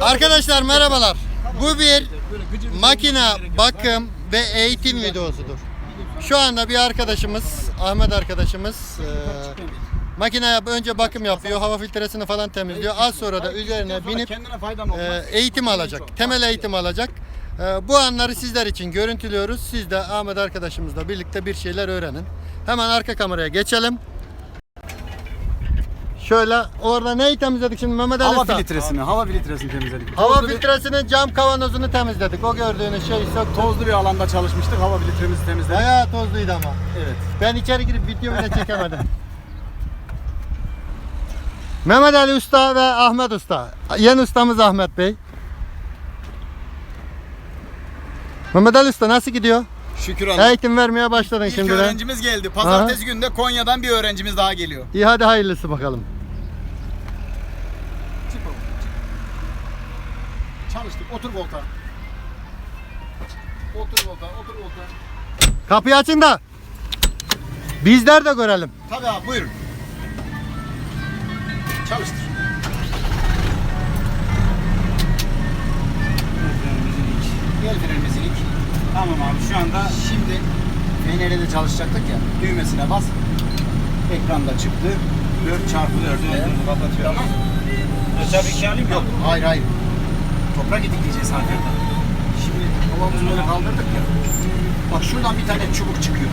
Arkadaşlar merhabalar. Bu bir makine bakım ve eğitim videosudur. Şu anda bir arkadaşımız, Ahmet arkadaşımız e, makineye önce bakım yapıyor, hava filtresini falan temizliyor. Az sonra da üzerine binip e, eğitim alacak, temel eğitim alacak. E, bu anları sizler için görüntülüyoruz. Siz de Ahmet arkadaşımızla birlikte bir şeyler öğrenin. Hemen arka kameraya geçelim. Şöyle orada neyi temizledik şimdi Mehmet Ali hava Usta? filtresini, hava filtresini temizledik. Hava Tozlu bir- filtresinin cam kavanozunu temizledik. O gördüğünüz şey söktük. Tozlu bir alanda çalışmıştık. Hava filtremizi temizledik. Bayağı tozluydu ama. Evet. Ben içeri girip video bile çekemedim. Mehmet Ali Usta ve Ahmet Usta. Yeni ustamız Ahmet Bey. Mehmet Ali Usta nasıl gidiyor? Şükür Allah. Eğitim vermeye başladın İlk şimdi de. öğrencimiz geldi. Pazartesi günde Konya'dan bir öğrencimiz daha geliyor. İyi hadi hayırlısı bakalım. Çalıştık. Otur koltuğa. Otur koltuğa, otur koltuğa. Kapıyı açın da. Bizler de görelim. Tabii abi buyurun. Çalıştır. Gel frenimizi ilik. Tamam abi şu anda Şimdi fenere de çalışacaktık ya. Düğmesine bas. Ekranda çıktı. 4 çarpı 4 kapatıyorum. Tamam. Özel bir alayım mı? Yok hayır hayır. Toprak itikleyeceğiz hanımefendi. Şimdi havamızı böyle kaldırdık ya. Bak şuradan bir tane çubuk çıkıyor.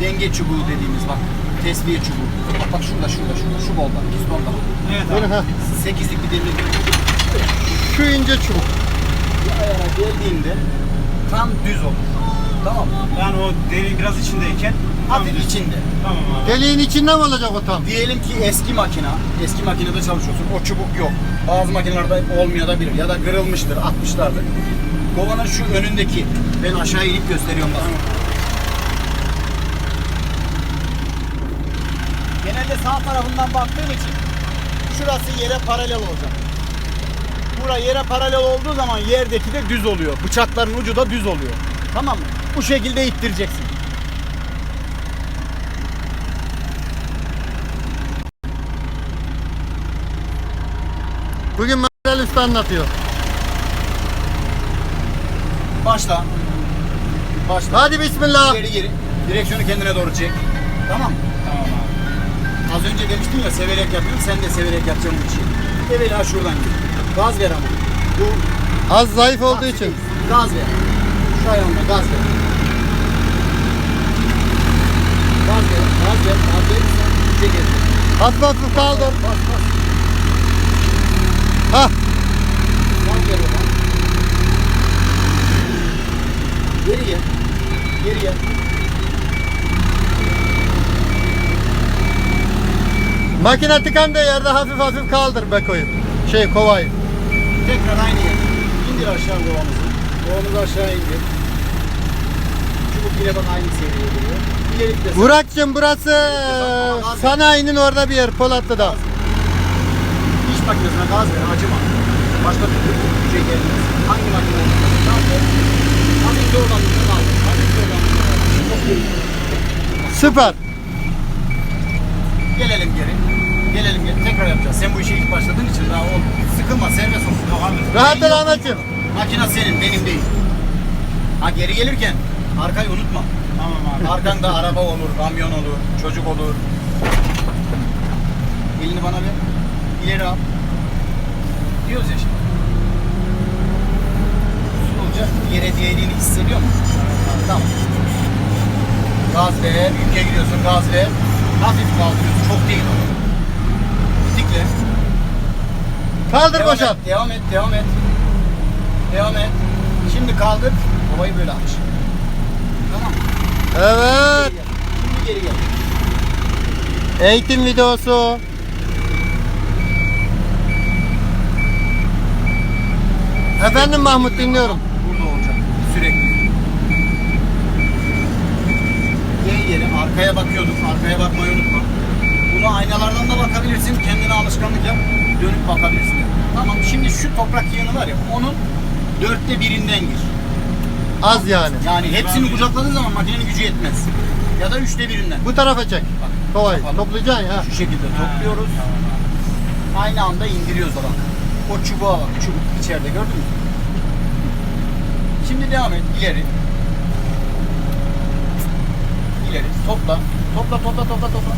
Denge çubuğu dediğimiz bak. Tesviye çubuğu. Bak, bak şurada şurada şurada. Şu boldan. Pistondan. Evet abi. Ha. Sekizlik bir demir. Şu ince çubuk. Bir ayara geldiğinde tam düz olur. Tamam? Yani o derin biraz içindeyken Hafif içinde. Tamam abi. Deliğin içinde mi olacak o tam? Diyelim ki eski makina, eski makinede çalışıyorsun. O çubuk yok. Bazı makinelerde olmayabilir ya da kırılmıştır, atmışlardır. Kovanın şu önündeki, ben aşağı inip gösteriyorum bak. Genelde sağ tarafından baktığım için şurası yere paralel olacak. Bura yere paralel olduğu zaman yerdeki de düz oluyor. Bıçakların ucu da düz oluyor. Tamam mı? Bu şekilde ittireceksin. Bugün Ali Usta anlatıyor. Başla. Başla. Hadi bismillah. Geri geri. Direksiyonu kendine doğru çek. Tamam mı? Tamam abi. Az önce demiştim ya severek yapıyorum. Sen de severek yapacaksın bu işi. Evvela şuradan gir. Gaz ver ama. Bu Az zayıf olduğu için. Gaz ver. Şu ayağında gaz ver. Gaz ver. Gaz ver. Gaz verirsen iyice geri. Hafif hafif kaldır. Bas bas. Hah. Gaz ver oradan. Geri gel. Geri gel. Makine tıkandığı yerde hafif hafif kaldır bekoyu. Şey kovayı. Tekrar aynı yer. İndir aşağı kovamızı. Kovamızı aşağı indir. Çubuk yine bak aynı seviyeye geliyor. Sen- Burak'cığım burası eee, sanayinin orada bir yer Polatlı'da. İş makinesine gaz ver, acıma. Başka türlü bir şey gelmez. Hangi makine olursa gaz ver. Hafif. Çok geri. Süper. Gelelim geri. Gelelim geri. Tekrar yapacağız. Sen bu işe ilk başladığın için daha ol. Sıkılma, serbest ol. Yok abi. Rahat ol Ahmetciğim. Makine senin, benim değil. Ha geri gelirken arkayı unutma. Tamam abi. Arkanda araba olur, kamyon olur, çocuk olur. Elini bana ver. İleri al. Diyoruz ya şimdi. Usulca yere değdiğini hissediyor musun? Tamam. Gaz ver, yüke gidiyorsun, gaz ver. Hafif kaldırıyorsun, çok değil o. Tikle. Kaldır Devam boşalt. et, devam et, devam et. Devam et. Şimdi kaldır, kovayı böyle aç. Tamam. Evet. Şimdi geri gel. Eğitim videosu. Efendim Mahmut dinliyorum. Burada olacak sürekli. Gel geri arkaya bakıyorduk. Arkaya bakmayı unutma. Bunu aynalardan da bakabilirsin. Kendine alışkanlık yap. Dönüp bakabilirsin. Tamam şimdi şu toprak yığını var ya onun dörtte birinden gir. Az yani. Yani hepsini kucakladığın zaman makinenin gücü yetmez. Ya da üçte birinden. Bu tarafa çek. Bak, Kovayı. yapalım. Toplayacaksın ya. Şu şekilde topluyoruz. Aynı anda indiriyoruz da bak. O çubuğa bak. Çubuk içeride gördün mü? Şimdi devam et. ileri. İleri. Topla. Topla topla topla topla.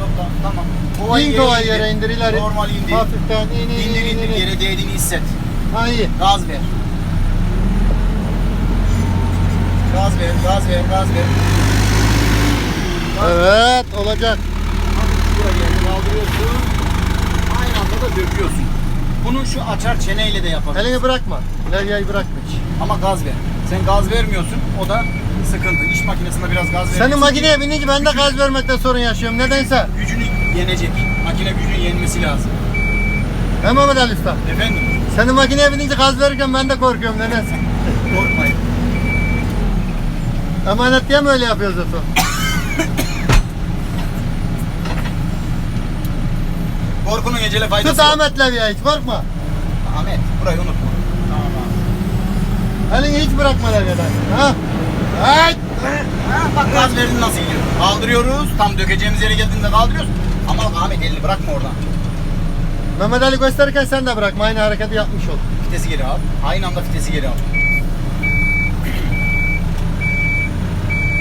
Topla. Tamam. Kovayı İn kovayı yere indir ileri. Normal indir. Hafiften in in İndir in indir. in. in. Yere değdiğini hisset. Ha iyi. Gaz ver. Gaz ver, gaz ver, gaz ver. Evet olacak. Hafif buraya kaldırıyorsun. Aynı anda da döküyorsun. Bunu şu açar çeneyle de yapabilirsin. Elini bırakma. Levyayı bırakma hiç. Ama gaz ver. Sen gaz vermiyorsun, o da sıkıntı. İş makinesinde biraz gaz ver. Senin makineye binince ben de gaz vermekte sorun yaşıyorum. Nedense. Gücünü yenecek. Makine gücünü yenmesi lazım. He Mehmet Ali Usta. Efendim? Senin makineye binince gaz verirken ben de korkuyorum nedense. Korkmayın. Emanet diye mi öyle yapıyoruz Oto? Korkunun ecele faydası Tut yok. Ahmet Levya'yı hiç korkma. Ahmet, burayı unutma. Tamam abi. Elini hiç bırakma Levya'dan. Ha? Hey! Ha, bak gaz verdin nasıl gidiyor. Kaldırıyoruz. Tam dökeceğimiz yere geldiğinde kaldırıyoruz. Ama Ahmet elini bırakma oradan. Mehmet Ali gösterirken sen de bırakma. Aynı hareketi yapmış ol. Vitesi geri al. Aynı anda vitesi geri al.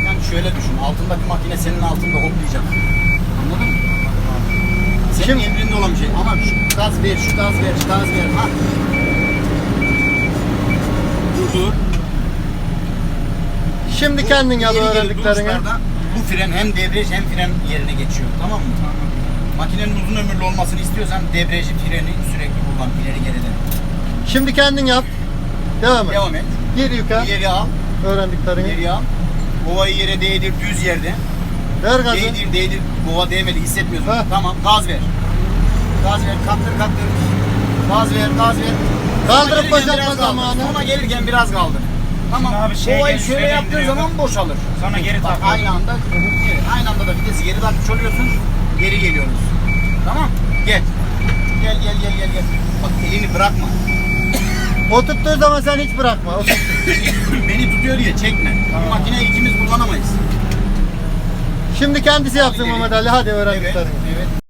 Yani şöyle düşün. Altındaki makine senin altında hoplayacak. Anladın mı? Senin Şimdi- emrinde olan bir şey. Ama şu gaz ver, şu gaz ver, şu gaz ver. Ha. Durdur. Şimdi kendin yap öğrendiklerini. Bu fren hem debriyaj hem fren yerine geçiyor. Tamam mı? Makinenin uzun ömürlü olmasını istiyorsan debriyajı freni sürekli kullan ileri geride. Şimdi kendin yap. Devam et. Devam et. Gir yukarı. İleri al. Öğrendiklerini. İleri al. Kovayı yere değdir düz yerde. Ver gazı. Değdir değdir. Kova değmedi hissetmiyorsun. Ha. Tamam gaz ver. Gaz ver. Kaktır kaktır. Gaz ver gaz ver. Kaldırıp boşaltma kaldır. zamanı. Sona gelirken biraz kaldı. Tamam. Şimdi abi şeye Kovayı şöyle yaptığın zaman boşalır. Sonra geri takıyor. aynı anda aynı anda da vitesi geri takmış oluyorsun. Geri geliyoruz. Tamam. Gel. Gel gel gel gel gel. Bak elini bırakma. O tuttuğu zaman sen hiç bırakma. Beni tutuyor diye çekme. Bu makineyi ikimiz kullanamayız. Şimdi kendisi yapsın. Mehmet Ali. Hadi Evet. öğrendiklerini. Evet.